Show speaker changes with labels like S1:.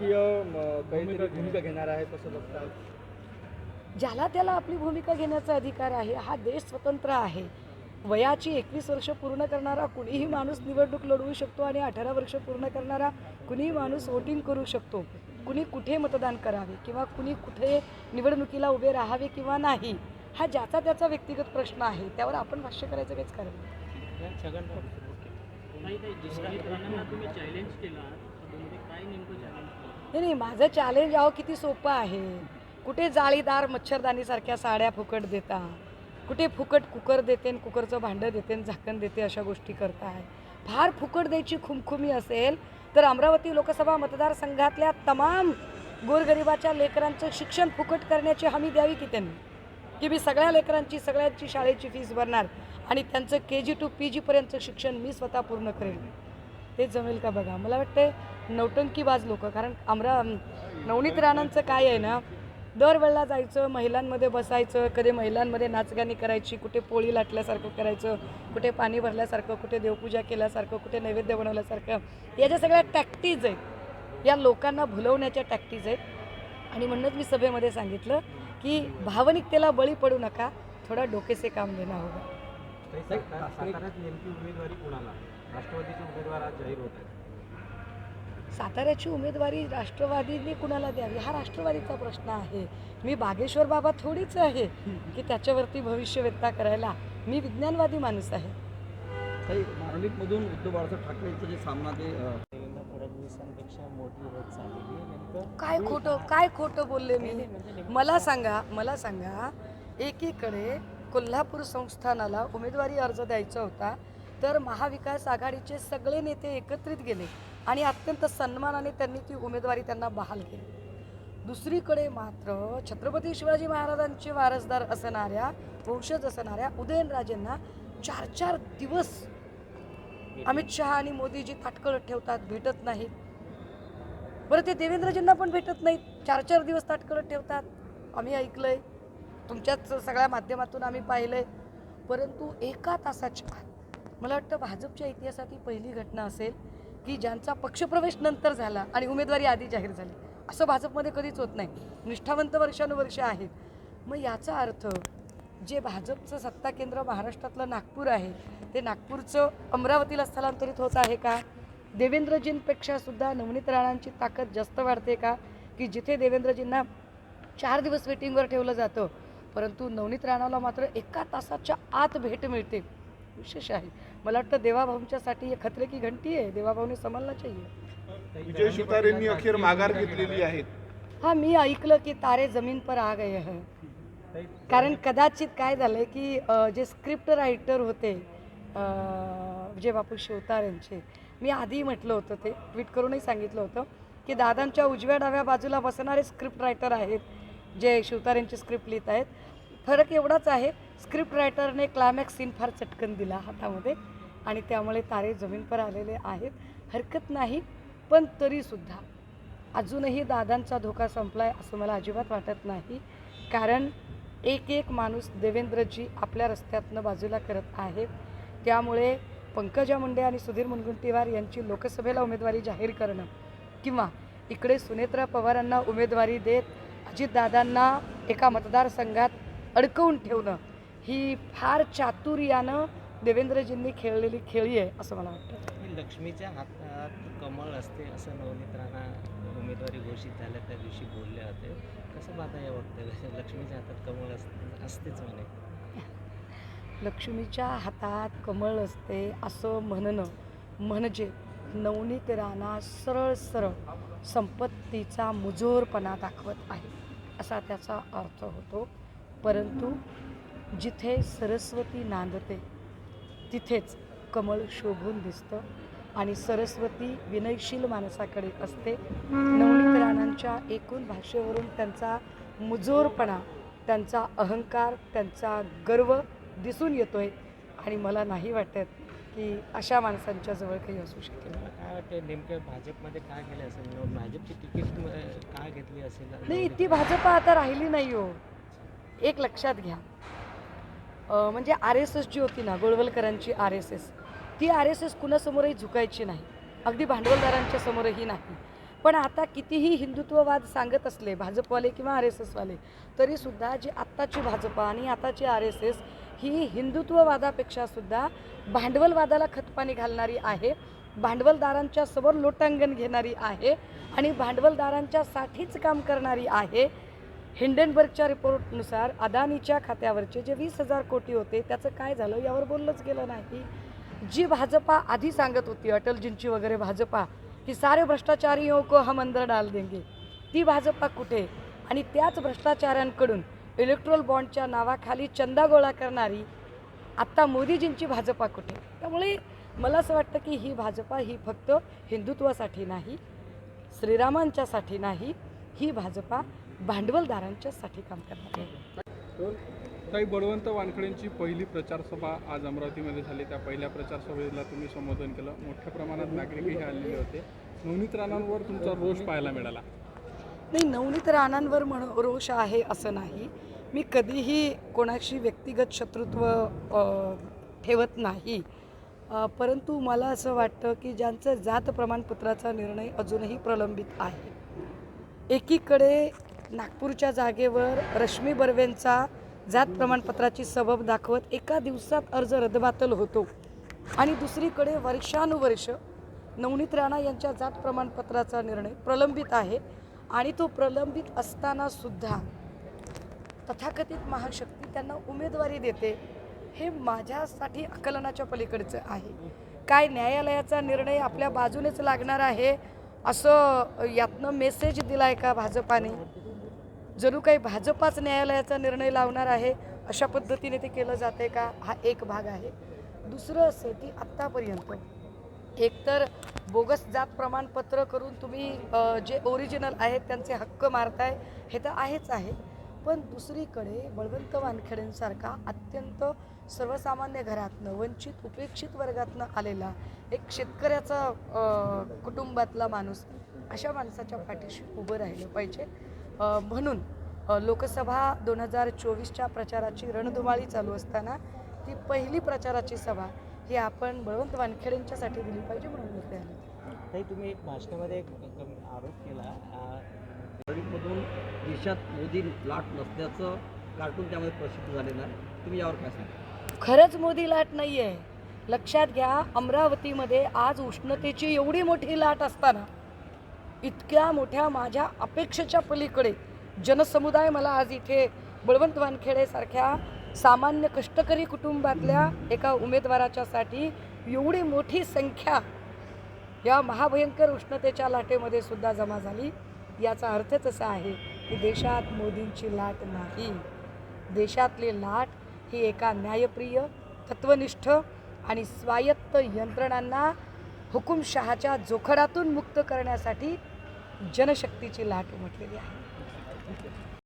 S1: राजकीय काहीतरी भूमिका घेणार. आहे कसं बघता?
S2: ज्याला त्याला आपली भूमिका घेण्याचा अधिकार आहे हा देश स्वतंत्र आहे. वयाची एकवीस वर्ष पूर्ण करणारा कुणीही माणूस निवडणूक लढवू शकतो आणि अठरा वर्ष पूर्ण करणारा कुणीही माणूस वोटिंग करू शकतो. कुणी कुठे मतदान करावे किंवा कुणी कुठे निवडणुकीला उभे राहावे किंवा नाही हा ज्याचा त्याचा व्यक्तिगत प्रश्न आहे. त्यावर आपण भाष्य करायचं काहीच कारण. नाही नाही माझं चॅलेंज अहो किती सोपं आहे. कुठे जाळीदार मच्छरदाणीसारख्या साड्या फुकट देता कुठे फुकट कुकर देते आणि कुकरचं भांडं देते झाकण देते अशा गोष्टी करताय. फार फुकट द्यायची खुमखुमी असेल तर अमरावती लोकसभा मतदारसंघातल्या तमाम गोरगरिबाच्या लेकरांचं शिक्षण फुकट करण्याची हमी द्यावी की त्यांनी? की मी सगळ्या लेकरांची सगळ्यांची शाळेची फीस भरणार आणि त्यांचं के जी टू पी जीपर्यंतचं शिक्षण मी स्वतः पूर्ण करेन ते जमेल का बघा? मला वाटतं नौटंकीबाज लोक कारण आमरा नवनीत राणांचं काय आहे ना दरवेळेला जायचं महिलांमध्ये बसायचं कधी महिलांमध्ये नाचगाणी करायची कुठे पोळी लाटल्यासारखं करायचं कुठे पाणी भरल्यासारखं कुठे देवपूजा केल्यासारखं कुठे नैवेद्य बनवल्यासारखं या ज्या सगळ्या टॅक्टीज आहेत या लोकांना भुलवण्याच्या टॅक्टीज आहेत. आणि म्हणूनच मी सभेमध्ये सांगितलं की भावनिकतेला बळी पडू नका थोडा डोकेसे काम देणं होगा
S3: नेमकी उमेदवारी राष्ट्रवादीचे उमेदवार आज जाहीर होत आहेत.
S2: साताऱ्याची उमेदवारी राष्ट्रवादीने कुणाला द्यावी? हा राष्ट्रवादीचा प्रश्न आहे. मी बागेश्वर बाबा थोडीच आहे की त्याच्यावरती भविष्य व्यक्ता करायला. मी विज्ञानवादी माणूस आहे.
S1: काही मार्मिकमधून उद्धव बाळासाहेब ठाकरेंचा जे सामना ते अ,
S4: देवेंद्र फडणवीसांपेक्षा मोठी होत चाललेली
S2: काय खोटं काय खोटं बोलले मी?
S4: म्हणजे
S2: मला सांगा मला सांगा एकीकडे कोल्हापूर संस्थानाला उमेदवारी अर्ज द्यायचा होता तर महाविकास आघाडीचे सगळे नेते एकत्रित गेले. आणि अत्यंत सन्मानाने त्यांनी ती उमेदवारी त्यांना बहाल केली. दुसरीकडे मात्र छत्रपती शिवाजी महाराजांचे वारसदार असणाऱ्या वंशज असणाऱ्या उदयनराजेंना चार चार दिवस अमित शहा आणि मोदीजी ताटकळत ठेवतात भेटत नाहीत. बरं ते देवेंद्रजींना पण भेटत नाहीत. चार चार दिवस ताटकळत ठेवतात. आम्ही ऐकलंय तुमच्याच सगळ्या माध्यमातून आम्ही पाहिलंय. परंतु एका तासाच्या मला वाटतं भाजपच्या इतिहासात ही पहिली घटना असेल. की ज्यांचा पक्षप्रवेश नंतर झाला आणि उमेदवारी आधी जाहीर झाली. असं भाजपमध्ये कधीच होत नाही. निष्ठावंत वर्षानुवर्ष आहेत. मग याचा अर्थ जे भाजपचं सत्ता केंद्र महाराष्ट्रातलं नागपूर आहे ते नागपूरचं अमरावतीला स्थलांतरित होत आहे का? देवेंद्रजींपेक्षा सुद्धा नवनीत राणांची ताकद जास्त वाढते का? की जिथे देवेंद्रजींना चार दिवस वेटिंगवर ठेवलं जातं परंतु नवनीत राणाला मात्र एका तासाच्या आत भेट मिळते. विशेष आहे. मला वाटतं देवाभाऊंच्यासाठी हे खतरे की घंटी आहे. देवाभाऊने समजला चाहिए.
S5: विजय शितारेंनी अखेर माघार घेतलेली आहे
S2: हा मी ऐकलं की तारे जमीन पर आ गए हैं. कारण कदाचित काय झालंय की जे स्क्रिप्ट रायटर होते विजय बापू शिवतार यांचे मी आधी म्हटलं होतं ते ट्विट करूनही सांगितलं होतं की दादांच्या उजव्या डाव्या बाजूला बसणारे स्क्रिप्ट रायटर आहेत जे शिवतार यांची स्क्रिप्ट लिहित आहेत. फरक एवढाच आहे स्क्रिप्ट रायटरने क्लायमॅक्स सीन फार चटकन दिला हातामध्ये आणि त्यामुळे तारे जमीन पर आलेले आहेत. हरकत नाही पण तरीसुद्धा. अजूनही दादांचा धोका संपला आहे असं मला अजिबात वाटत नाही. कारण एक एक माणूस देवेंद्रजी आपल्या रस्त्यातनं बाजूला करत आहेत त्यामुळे पंकजा मुंडे आणि सुधीर मुनगुंटीवार यांची लोकसभेला उमेदवारी जाहीर करणं किंवा इकडे सुनेत्रा पवारांना उमेदवारी देत अजितदादांना एका मतदारसंघात अडकवून ठेवणं ही फार चातुर्यानं देवेंद्रजींनी खेळलेली खेळी आहे असं मला वाटतं.
S4: लक्ष्मीच्या हातात कमळ असते असं नवनीत राणा उमेदवारी घोषित झाल्या त्या दिवशी बोलले होते. कसं पाहता या वक्तव्य लक्ष्मीच्या हातात कमळ असते असतेच म्हणे.
S2: लक्ष्मीच्या हातात कमळ असते असं म्हणणं म्हणजे नवनीत राणा सरळ सरळ संपत्तीचा मुजोरपणा दाखवत आहे असा त्याचा अर्थ होतो. परंतु जिथे सरस्वती नांदते तिथेच कमळ शोभून दिसतं आणि सरस्वती विनयशील माणसाकडे असते. नवनीत राणांच्या एकूण भाषेवरून त्यांचा मुजोरपणा त्यांचा अहंकार त्यांचा गर्व दिसून येतोय आणि मला नाही वाटत की अशा माणसांच्या जवळ काही असू शकेल.
S4: मला काय वाटतं नेमकं भाजपमध्ये काय केलं असेल न- भाजपची तिकीट अं, का घेतली असेल?
S2: नाही ती भाजपा आता राहिली नाही हो. एक लक्षात घ्या. म्हणजे आर एस एस जी होती ना गोळवलकरांची आर एस एस ती आर एस एस कुणासमोरही झुकायची नाही. अगदी भांडवलदारांच्या समोरही नाही. पण आता कितीही हिंदुत्ववाद सांगत असले भाजपवाले किंवा आर एस एसवाले तरीसुद्धा जी आत्ताची भाजपा आणि आताची आर एस एस ही हिंदुत्ववादापेक्षा सुद्धा भांडवलवादाला खतपाणी घालणारी आहे भांडवलदारांच्या समोर लोटांगण घेणारी आहे आणि भांडवलदारांच्यासाठीच काम करणारी आहे हिंडनबर्गच्या रिपोर्टनुसार अदानीच्या खात्यावरचे जे वीस हजार कोटी होते त्याचं काय झालं यावर बोललंच गेलं नाही. जी भाजपा आधी सांगत होती अटलजींची वगैरे भाजपा की सारे भ्रष्टाचारियों को हम अंदर डाल देंगे. ती भाजपा कुठे? आणि त्याच भ्रष्टाचाऱ्यांकडून इलेक्ट्रोल बॉन्डच्या नावाखाली चंदा गोळा करणारी आत्ता मोदीजींची भाजपा कुठे? त्यामुळे मला असं वाटतं की ही भाजपा ही फक्त हिंदुत्वासाठी नाही श्रीरामांच्यासाठी नाही ही भाजपा भांडवलदारांच्यासाठी काम करणार आहे.
S6: ताई बळवंत वानखडेंची पहिली प्रचार सभा आज अमरावतीमध्ये झाली. त्या पहिल्या प्रचार सभेला तुम्ही संबोधन केलं. मोठ्या प्रमाणात नागरिकही आलेले होते. नवनीत राणांवर तुमचा रोष पाहायला मिळाला.
S2: नाही नवनीत राणांवर म्हण रोष आहे असं नाही. मी कधीही कोणाशी व्यक्तिगत शत्रुत्व ठेवत नाही. परंतु मला असं वाटतं की ज्यांचं जात प्रमाणपत्राचा निर्णय अजूनही प्रलंबित आहे. एकीकडे नागपूरच्या जागेवर रश्मी बर्वेंचा जात प्रमाणपत्राची सबब दाखवत एका दिवसात अर्ज रद्दबातल होतो. आणि दुसरीकडे वर्षानुवर्ष नवनीत राणा यांच्या जात प्रमाणपत्राचा निर्णय प्रलंबित आहे आणि तो प्रलंबित असताना सुद्धा तथाकथित महाशक्ती त्यांना उमेदवारी देते हे माझ्यासाठी आकलनाच्या पलीकडचं आहे. काय न्यायालयाचा निर्णय आपल्या बाजूनेच लागणार आहे असं यातनं मेसेज दिला आहे का भाजपाने? जणू काही भाजपाच न्यायालयाचा निर्णय लावणार आहे अशा पद्धतीने ते केलं जाते का? हा एक भाग आहे. दुसरं असं की आत्तापर्यंत एकतर बोगस जात प्रमाणपत्र करून तुम्ही जे ओरिजिनल आहेत त्यांचे हक्क मारताय हे तर आहेच आहे. पण दुसरीकडे बळवंत वानखेडेंसारखा अत्यंत सर्वसामान्य घरातनं वंचित उपेक्षित वर्गातनं आलेला एक शेतकऱ्याचा कुटुंबातला माणूस अशा माणसाच्या पाठीशी उभं राहिलं पाहिजे. म्हणून लोकसभा दोन हजार चोवीसच्या प्रचाराची रणधुमाळी चालू असताना ती पहिली प्रचाराची सभा ही आपण बळवंत वानखेडेंच्यासाठी दिली पाहिजे म्हणून मी इकडे आले
S4: ताई तुम्ही एक भाषणामध्ये एक आरोप केला.
S1: मधून देशात मोदी लाट नसल्याचं कार्टून त्यामध्ये प्रसिद्ध झालेलं आहे. तुम्ही यावर काय सांगा
S2: खरंच मोदी लाट नाही आहे लक्षात घ्या अमरावतीमध्ये आज उष्णतेची एवढी मोठी लाट असताना इतक्या मोठ्या माझ्या अपेक्षेच्या पलीकडे जनसमुदाय मला आज इथे बळवंत वानखेडेसारख्या सामान्य कष्टकरी कुटुंबातल्या एका उमेदवाराच्यासाठी एवढी मोठी संख्या या महाभयंकर उष्णतेच्या लाटेमध्ये सुद्धा जमा झाली. याचा अर्थच असा आहे की देशात मोदींची लाट नाही. देशातली लाट ही एका न्यायप्रिय तत्वनिष्ठ आणि स्वायत्त यंत्रणांना हुकुमशहाच्या जोखडातून मुक्त करण्यासाठी जनशक्तीची लाट उमटलेली आहे.